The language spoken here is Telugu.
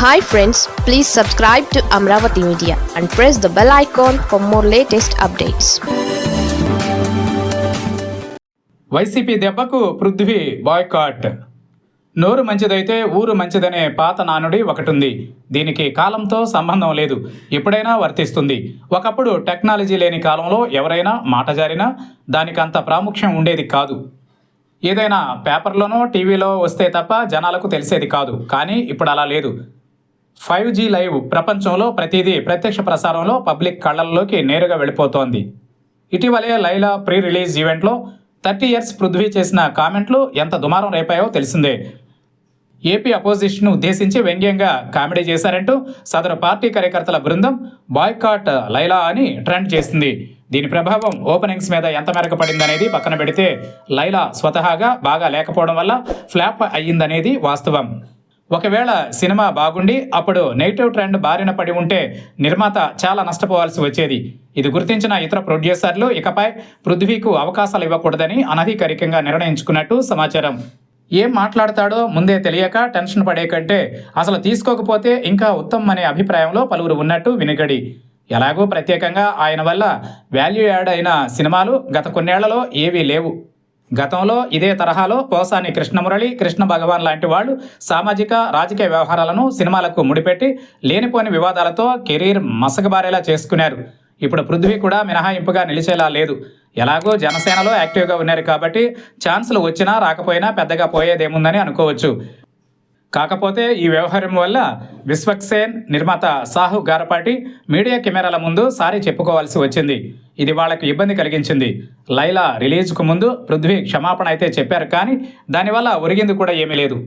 Hi friends please subscribe to Amaravati media and press the bell icon for more latest updates YCP దెబ్బకు పృథ్వీ బాయ్కాట్ నోరు మంచిదైతే ఊరు మంచిదనే పాత నానుడి ఒకటి ఉంది దీనికి కాలంతో సంబంధం లేదు. ఎప్పుడైనా వర్తిస్తుంది. ఒకప్పుడు టెక్నాలజీ లేని కాలంలో ఎవరైనా మాట జారినా దానికి అంత ప్రాముఖ్యం ఉండేది కాదు. ఏదైనా పేపర్లోనో టీవీలో వస్తే తప్ప జనాలకు తెలిసేది కాదు. కానీ ఇప్పుడు అలా లేదు. ఫైవ్ జీ లైవ్ ప్రపంచంలో ప్రతిదీ ప్రత్యక్ష ప్రసారంలో పబ్లిక్ కళ్ళల్లోకి నేరుగా వెళ్ళిపోతోంది. ఇటీవలే లైలా ప్రీ రిలీజ్ ఈవెంట్లో థర్టీ ఇయర్స్ పృథ్వీ చేసిన కామెంట్లు ఎంత దుమారం రేపాయో తెలిసిందే. ఏపీ అపోజిషన్ను ఉద్దేశించి వ్యంగ్యంగా కామెడీ చేశారంటూ సదరు పార్టీ కార్యకర్తల బృందం బాయ్కాట్ లైలా అని ట్రెండ్ చేసింది. దీని ప్రభావం ఓపెనింగ్స్ మీద ఎంత మేరకు పడిందనేది పక్కన పెడితే లైలా స్వతహాగా బాగా లేకపోవడం వల్ల ఫ్లాప్ అయ్యిందనేది వాస్తవం. ఒకవేళ సినిమా బాగుండి అప్పుడు నెగిటివ్ ట్రెండ్ బారిన పడి ఉంటే నిర్మాత చాలా నష్టపోవాల్సి వచ్చేది. ఇది గుర్తించిన ఇతర ప్రొడ్యూసర్లు ఇకపై పృథ్వీకు అవకాశాలు ఇవ్వకూడదని అనధికారికంగా నిర్ణయించుకున్నట్టు సమాచారం. ఏం మాట్లాడతాడో ముందే తెలియక టెన్షన్ పడే కంటే అసలు తీసుకోకపోతే ఇంకా ఉత్తమం అనే అభిప్రాయంలో పలువురు ఉన్నట్టు వినిగడి. ఎలాగో ప్రత్యేకంగా ఆయన వల్ల వాల్యూ యాడ్ అయిన సినిమాలు గత కొన్నేళ్ళలో ఏవీ లేవు. గతంలో ఇదే తరహాలో పోసాని కృష్ణమురళి కృష్ణ భగవాన్ లాంటి వాళ్ళు సామాజిక రాజకీయ వ్యవహారాలను సినిమాలకు ముడిపెట్టి లేనిపోని వివాదాలతో కెరీర్ మసకబారేలా చేసుకున్నారు. ఇప్పుడు పృథ్వీ కూడా మినహాయింపుగా నిలిచేలా లేదు. ఎలాగో జనసేనలో యాక్టివ్గా ఉన్నారు కాబట్టి ఛాన్సులు వచ్చినా రాకపోయినా పెద్దగా పోయేదేముందని అనుకోవచ్చు. కాకపోతే ఈ వ్యవహారం వల్ల విశ్వక్సేన్ నిర్మాత సాహు గారపాటి మీడియా కెమెరాల ముందు సారీ చెప్పుకోవాల్సి వచ్చింది. ఇది వాళ్ళకు ఇబ్బంది కలిగించింది. లైలా రిలీజ్కు ముందు పృథ్వీ క్షమాపణ అయితే చెప్పారు కానీ దానివల్ల ఒరిగింది కూడా ఏమీ లేదు.